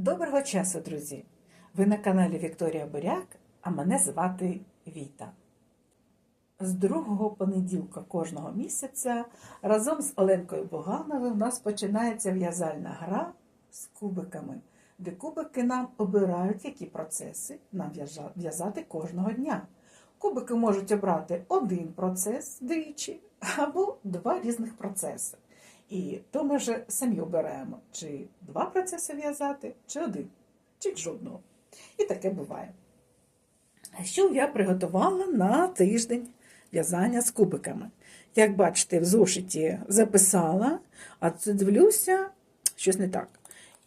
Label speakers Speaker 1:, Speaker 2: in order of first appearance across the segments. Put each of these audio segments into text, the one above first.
Speaker 1: Доброго часу, друзі! Ви на каналі Вікторія Буряк, а мене звати Віта. З другого понеділка кожного місяця разом з Оленкою Богановою у нас починається в'язальна гра з кубиками, де кубики нам обирають, які процеси нам в'язати кожного дня. Кубики можуть обрати один процес двічі або два різних процеси. І то ми вже самі обираємо, чи два процеси в'язати, чи один, чи жодного. І таке буває. Що я приготувала на тиждень в'язання з кубиками? Як бачите, в зошиті записала, а це дивлюся, щось не так.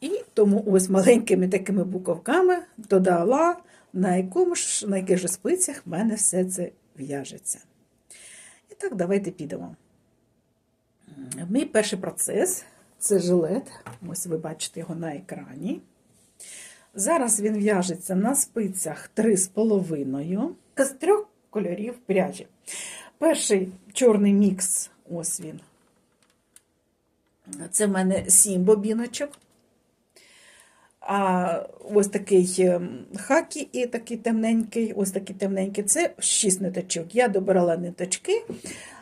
Speaker 1: І тому ось маленькими такими буковками додала, на, якому ж, на яких же спицях в мене все це в'яжеться. І так, давайте підемо. Мій перший процес це жилет. Ось ви бачите його на екрані. Зараз він в'яжеться на спицях 3,5 з трьох кольорів пряжі. Перший чорний мікс, ось він. Це в мене 7 бобіночок. А ось такий ем, хакі і такий темненький, ось такий темненький це 6 ниточок. Я добирала ниточки,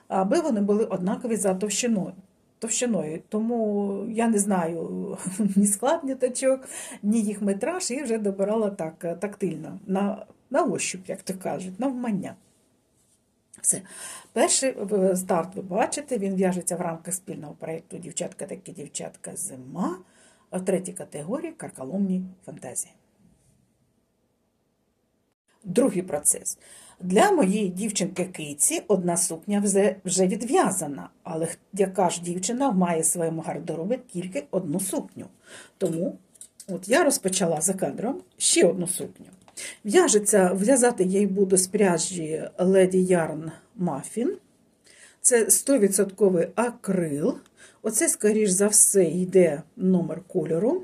Speaker 1: аби вони були однакові за товщиною. товщиною. Тому я не знаю ні склад ниточок, ні їх метраж, і вже добирала так е, тактильно, на, на ощуп, як то кажуть, на вмання. Все. Перший е, старт ви бачите, він в'яжеться в рамках спільного проєкту Дівчатка такі дівчатка зима третій категорії карколомні фантазії. Другий процес. Для моєї дівчинки Киці одна сукня вже- відв'язана, але яка ж дівчина має в своєму гардеробі тільки одну сукню. Тому от я розпочала за кадром ще одну сукню. В'яжеться, в'язати я її буду з пряжі Lady Yarn Muffin. Це 100% акрил. Оце, скоріш за все, йде номер кольору.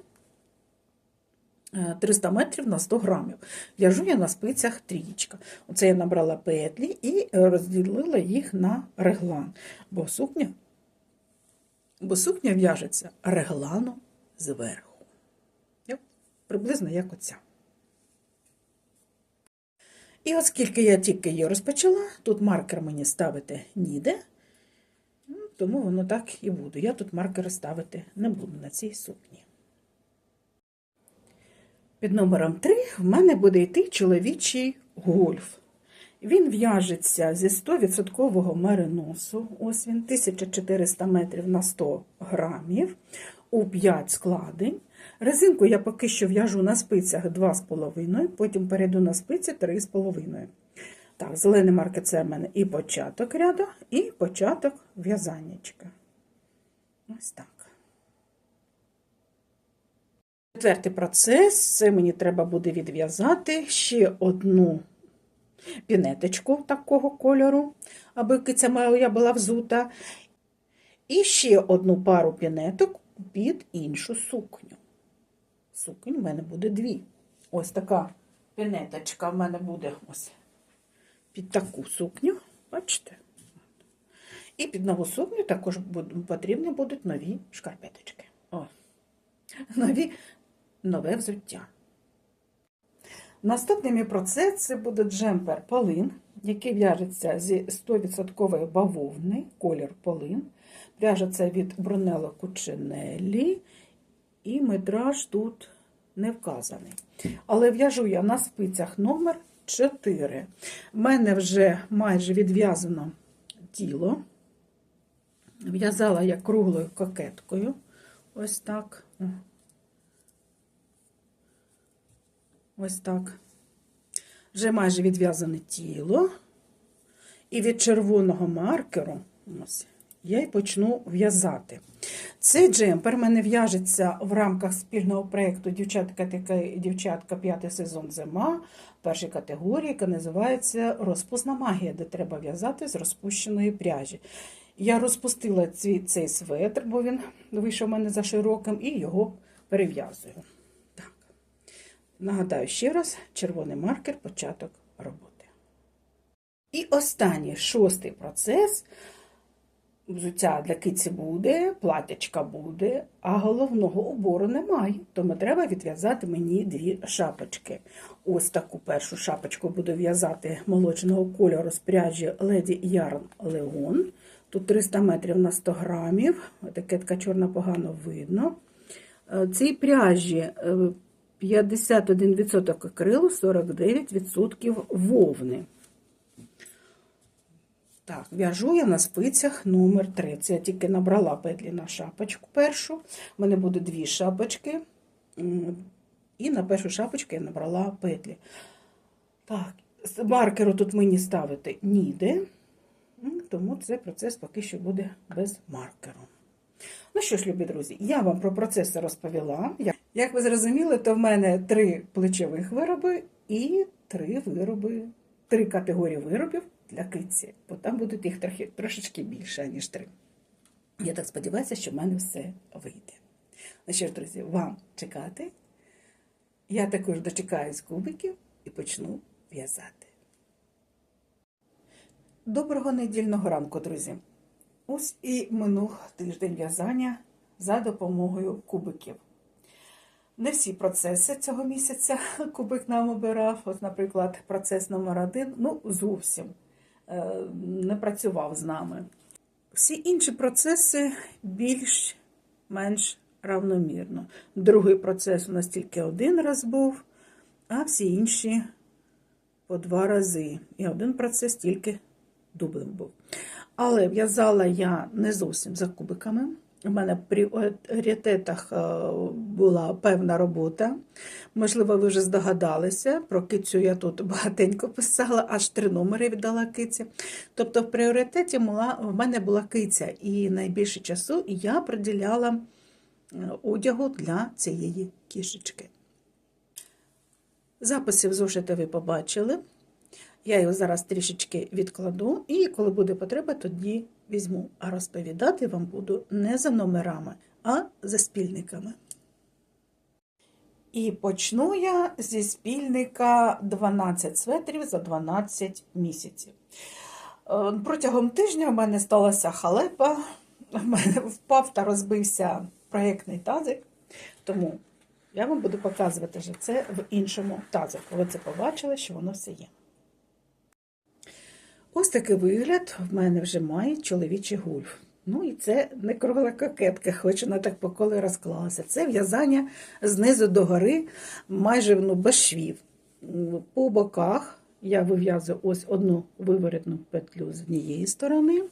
Speaker 1: Е, 300 метрів на 100 грамів. В'яжу я на спицях трієчка. Оце я набрала петлі і розділила їх на реглан. Бо сукня, бо сукня в'яжеться регланом зверху. Приблизно як оця. І оскільки я тільки її розпочала, тут маркер мені ставити ніде, тому воно так і буде. Я тут маркери ставити не буду на цій сукні. Під номером 3 в мене буде йти чоловічий гольф. Він в'яжеться зі 100% мериносу. Ось він 1400 метрів на 100 грамів у 5 складень. Резинку я поки що в'яжу на спицях 2,5, потім перейду на спиці 3,5. Так, зелений маркер це в мене і початок ряду, і початок в'язаннячка. Ось так. Четвертий процес це мені треба буде відв'язати ще одну пінеточку такого кольору, аби киця моя була взута. І ще одну пару пінеток під іншу сукню. Суконь в мене буде дві. Ось така пінеточка в мене буде ось під таку сукню. Бачите? І під нову сукню також потрібні будуть нові шкарпеточки. О, нові, нове взуття. Наступний мій процес це буде джемпер полин, який в'яжеться зі 100% бавовни, колір полин. В'яжеться від Брунелло Кучинеллі, і метраж тут не вказаний. Але в'яжу я на спицях номер 4. У мене вже майже відв'язано тіло. В'язала я круглою кокеткою. Ось так. О. Ось так. Вже майже відв'язане тіло. І від червоного маркеру ось, я й почну в'язати. Цей джемпер в мене в'яжеться в рамках спільного проєкту Дівчатка дівчатка п'ятий сезон зима першої категорії, яка називається Розпусна магія, де треба в'язати з розпущеної пряжі. Я розпустила цей светр, бо він вийшов у мене за широким, і його перев'язую. Нагадаю ще раз: червоний маркер, початок роботи. І останній шостий процес взуття для киці буде, платячка буде, а головного убору немає. Тому треба відв'язати мені дві шапочки. Ось таку першу шапочку буду в'язати молочного кольору з пряжі Lady Yarn Leon. Тут 300 метрів на 100 грамів. Етикетка чорна погано видно. Е, Цій пряжі е, 51% акрилу, 49% вовни. Так, в'яжу я на спицях номер 3. Це я тільки набрала петлі на шапочку першу. У мене буде дві шапочки. І на першу шапочку я набрала петлі. Так, маркеру тут мені ставити ніде. Тому цей процес поки що буде без маркеру. Ну що ж, любі друзі, я вам про процес розповіла. Як ви зрозуміли, то в мене три плечових вироби і три вироби, три категорії виробів для киці, бо там будуть їх трохи, трошечки більше, ніж три. Я так сподіваюся, що в мене все вийде. Ну що ж, друзі, вам чекати. Я також дочекаюсь кубиків і почну в'язати. Доброго недільного ранку, друзі! Ось і минув тиждень в'язання за допомогою кубиків. Не всі процеси цього місяця кубик нам обирав. Ось, наприклад, процес номер один ну, зовсім е, не працював з нами. Всі інші процеси більш-менш равномірно. Другий процес у нас тільки один раз був, а всі інші по два рази. І один процес тільки дублем був. Але в'язала я не зовсім за кубиками. У мене в пріоритетах е, була певна робота. Можливо, ви вже здогадалися. Про кицю я тут багатенько писала, аж три номери віддала киці. Тобто, в пріоритеті в мене була киця, і найбільше часу я приділяла е, одягу для цієї кішечки. Записи в зошити ви побачили. Я його зараз трішечки відкладу, і коли буде потреба, тоді візьму. А розповідати вам буду не за номерами, а за спільниками. І почну я зі спільника 12 светрів за 12 місяців. Е, Протягом тижня в мене сталася халепа, в мене впав та розбився проєктний тазик, тому я вам буду показувати що це в іншому тазику. Ви це побачили, що воно все є. Ось такий вигляд в мене вже має чоловічий гульф. Ну і це не кругла кокетка, хоч вона так по колу розклалася. Це в'язання знизу до гори, майже ну, без швів. По боках я вив'язую ось одну виворітну петлю з однієї сторони,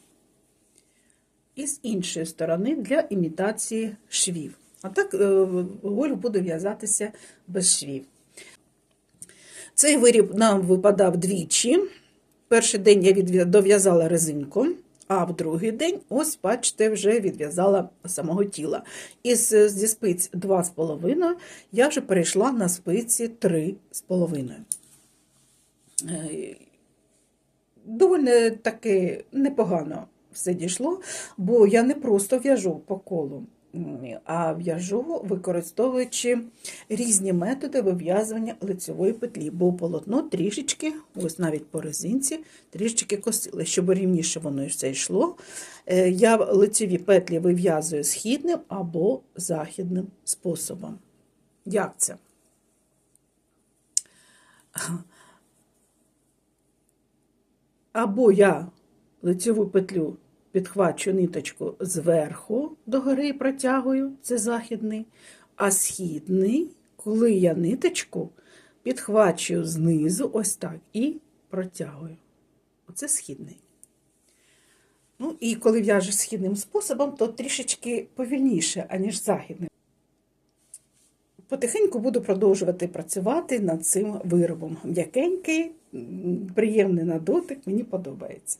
Speaker 1: і з іншої сторони для імітації швів. А так е, гольф буде в'язатися без швів. Цей виріб нам випадав двічі. Перший день я дов'язала резинку, а в другий день, ось, бачите, вже відв'язала самого тіла. Із зі спиць 2,5 я вже перейшла на спиці 3,5. Е, Доволі таки непогано все дійшло, бо я не просто в'яжу по колу, а в'яжу, використовуючи різні методи вив'язування лицевої петлі, бо полотно трішечки, ось навіть по резинці, трішечки косили, щоб рівніше воно все йшло. Е, Я лицеві петлі вив'язую східним або західним способом. Як це? Або я лицеву петлю підхвачу ниточку зверху догори і протягую, це західний, а східний, коли я ниточку підхвачую знизу, ось так, і протягую. Оце східний. Ну, і коли в'яжеш східним способом, то трішечки повільніше, аніж західним. Потихеньку буду продовжувати працювати над цим виробом. М'якенький, приємний на дотик, мені подобається.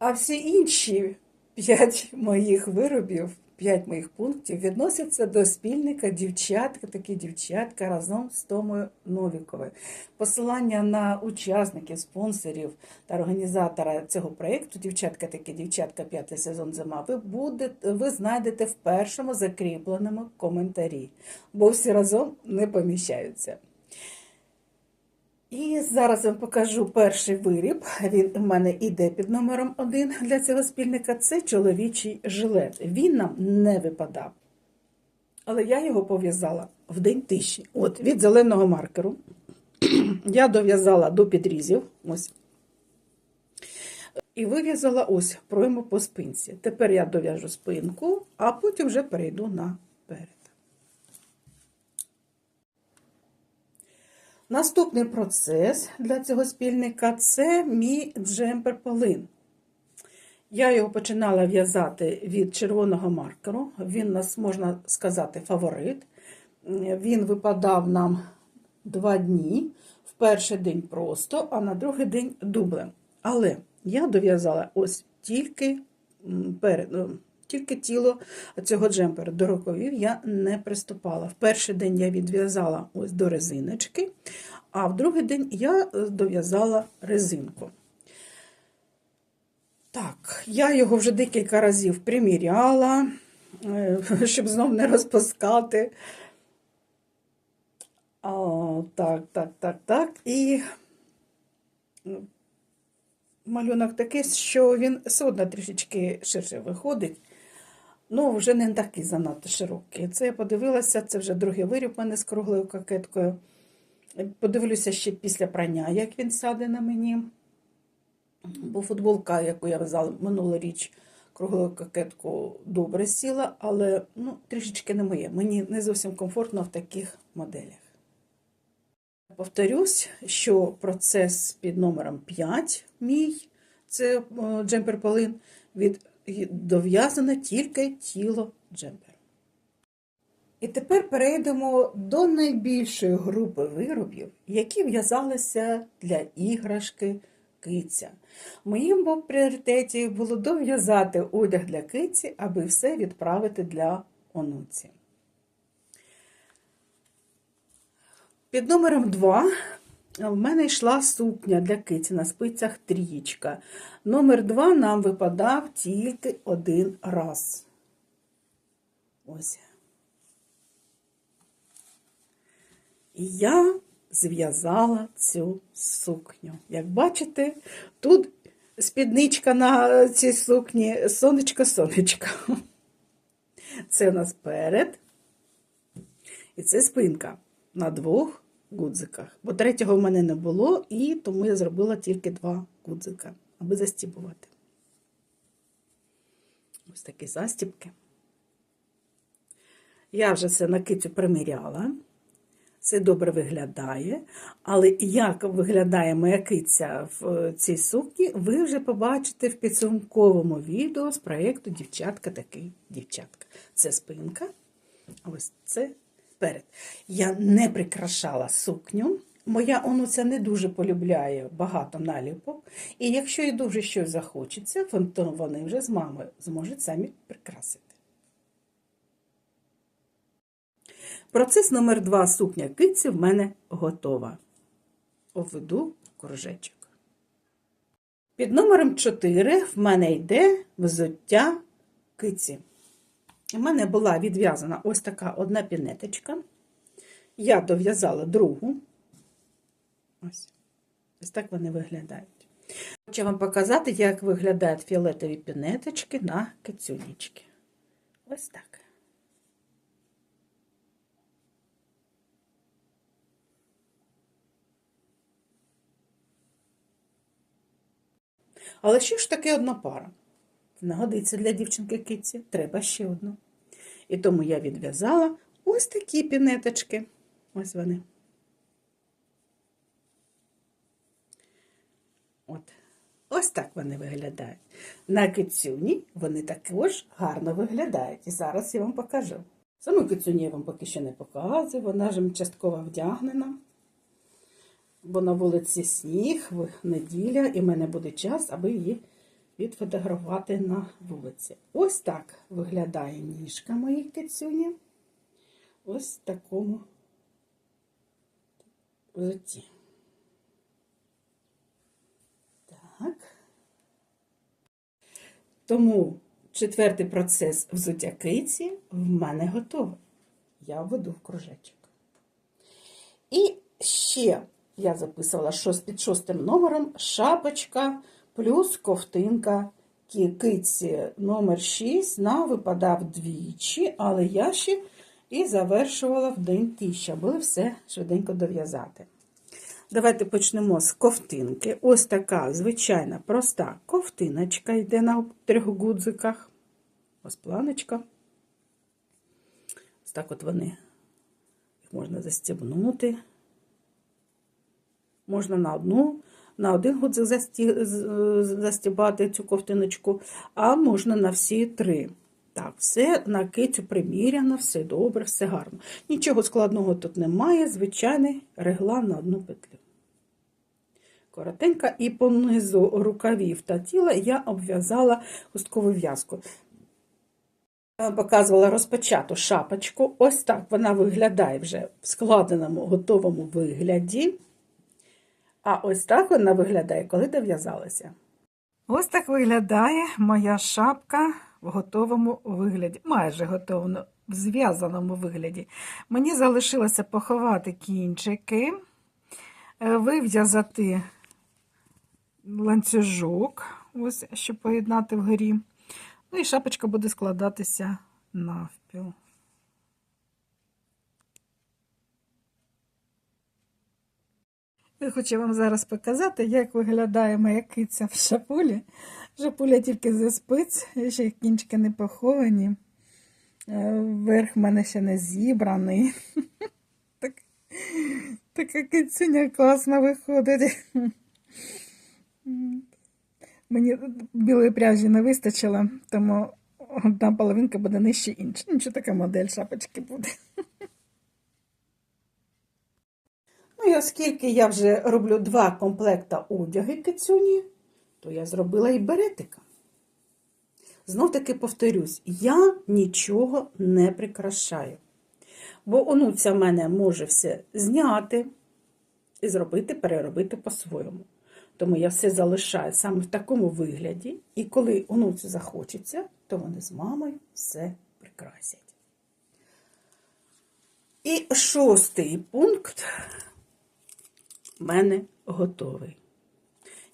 Speaker 1: А всі інші п'ять моїх виробів, п'ять моїх пунктів відносяться до спільника дівчатка, такі дівчатка разом з Томою Новіковою. Посилання на учасників, спонсорів та організатора цього проєкту Дівчатка такі дівчатка, п'ятий сезон зима. Ви будете, ви знайдете в першому закріпленому коментарі, бо всі разом не поміщаються. І зараз я вам покажу перший виріб. Він у мене іде під номером один для цього спільника. Це чоловічий жилет. Він нам не випадав. Але я його пов'язала в день тиші. От від зеленого маркеру. Я дов'язала до підрізів. Ось. І вив'язала ось пройму по спинці. Тепер я дов'яжу спинку, а потім вже перейду наперед. Наступний процес для цього спільника це мій джемпер полин. Я його починала в'язати від червоного маркеру. Він нас, можна сказати, фаворит. Він випадав нам два дні. В перший день просто, а на другий день дублем. Але я дов'язала ось тільки перед, тільки тіло цього джемпера. До рукавів я не приступала. В перший день я відв'язала ось до резиночки, а в другий день я е, дов'язала резинку. Так, я його вже декілька разів приміряла, е, щоб знов не розпускати. А, так, так, так, так. І ну, малюнок такий, що він все одно трішечки ширше виходить. Ну, вже не такий занадто широкий. Це я подивилася, це вже другий виріб у мене з круглою кокеткою. Подивлюся ще після прання, як він сяде на мені. Бо футболка, яку я в'язала минулоріч, круглу кокетку добре сіла, але ну, трішечки не моє. Мені не зовсім комфортно в таких моделях. Повторюсь, що процес під номером 5 мій, це е, джемпер полин, від дов'язане тільки тіло джемпера. І тепер перейдемо до найбільшої групи виробів, які в'язалися для іграшки киця. Моїм в пріоритеті було дов'язати одяг для киці, аби все відправити для онуці. Під номером 2 в мене йшла сукня для киці на спицях трієчка. Номер 2 нам випадав тільки один раз. Ось. І я зв'язала цю сукню. Як бачите, тут спідничка на цій сукні сонечко-сонечко. Це у нас перед. І це спинка на двох гудзиках. Бо третього в мене не було, і тому я зробила тільки два гудзика, аби застібувати. Ось такі застібки. Я вже це на кицю приміряла. Це добре виглядає, але як виглядає моя киця в цій сукні, ви вже побачите в підсумковому відео з проєкту Дівчатка такий дівчатка. Це спинка, а ось це перед. Я не прикрашала сукню. Моя онуця не дуже полюбляє багато наліпок, і якщо їй дуже щось захочеться, то вони вже з мамою зможуть самі прикрасити. Процес номер 2 сукня киці в мене готова. Обведу кружечок. Під номером 4 в мене йде взуття киці. У мене була відв'язана ось така одна пінеточка. Я дов'язала другу. Ось. Ось так вони виглядають. Хочу вам показати, як виглядають фіолетові пінеточки на кицюнічки. Ось так. Але що ж таке одна пара? Не годиться для дівчинки киці, треба ще одну. І тому я відв'язала ось такі пінеточки. Ось вони. От. Ось так вони виглядають. На кицюні вони також гарно виглядають. І зараз я вам покажу. Саму кицюні я вам поки що не показую, вона ж частково вдягнена бо на вулиці сніг, неділя, і в мене буде час, аби її відфотографувати на вулиці. Ось так виглядає ніжка моїх кицюні. Ось в такому взутті. Так. Тому четвертий процес взуття киці в мене готовий. Я введу в кружечок. І ще я записувала під шостим номером шапочка плюс ковтинка ки- номер 6 на випадав двічі, але я ще і завершувала в день тища, аби все швиденько дов'язати. Давайте почнемо з ковтинки. Ось така звичайна проста ковтиночка йде на трьох гудзиках. Ось планочка. Ось так от вони. Їх можна застібнути. Можна на одну, на один гудзик засті- застібати цю ковтиночку, а можна на всі три. Так, все на кицю приміряно, все добре, все гарно. Нічого складного тут немає, звичайний реглан на одну петлю. Коротенька, і по низу рукавів та тіла я обв'язала хусткову в'язку. Показувала розпочату шапочку. Ось так вона виглядає вже в складеному, готовому вигляді. А ось так вона виглядає, коли дов'язалася. Ось так виглядає моя шапка в готовому вигляді, майже готовому, в зв'язаному вигляді. Мені залишилося поховати кінчики, е, вив'язати ланцюжок, ось, щоб поєднати вгорі. Ну і шапочка буде складатися навпіл. Я хочу вам зараз показати, як виглядає моя киця в шапулі. Шапуля тільки зі спиць, ще кінчики не поховані. Е, Верх в мене ще не зібраний. Так, така кицюня класно виходить. Мені білої пряжі не вистачило, тому одна половинка буде нижче іншої. Нічого така модель шапочки буде. Ну і оскільки я вже роблю два комплекта одяги кицюні, то я зробила і беретика. Знов таки повторюсь, я нічого не прикрашаю. Бо онуця в мене може все зняти і зробити, переробити по-своєму. Тому я все залишаю саме в такому вигляді, і коли онуцю захочеться, то вони з мамою все прикрасять. І шостий пункт в мене готовий.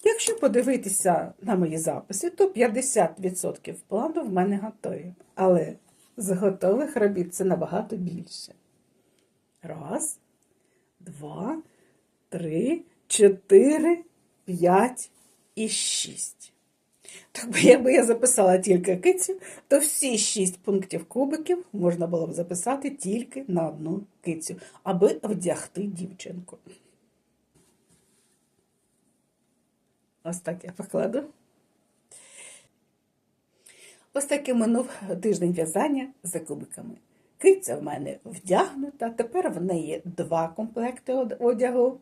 Speaker 1: Якщо подивитися на мої записи, то 50% плану в мене готові. Але з готових робіт це набагато більше. Раз, два, три, чотири, п'ять і шість. Так би, якби я записала тільки кицю, то всі шість пунктів кубиків можна було б записати тільки на одну кицю, аби вдягти дівчинку. Ось так я покладу. Ось таки минув тиждень в'язання за кубиками. Киця в мене вдягнута, тепер в неї два комплекти одягу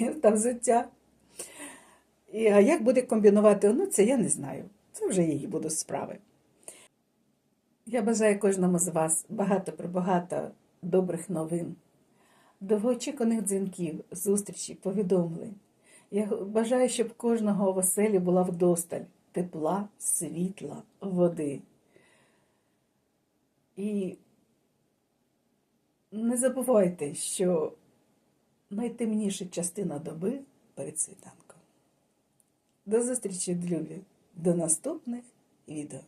Speaker 1: та взуття. І, а як буде комбінувати онуця, я не знаю. Це вже її будуть справи. Я бажаю кожному з вас багато-прибагато добрих новин, довгоочікуваних дзвінків, зустрічей, повідомлень. Я бажаю, щоб кожного в оселі була вдосталь тепла, світла, води. І не забувайте, що найтемніша частина доби перед світанком. До зустрічі, любі, до наступних відео.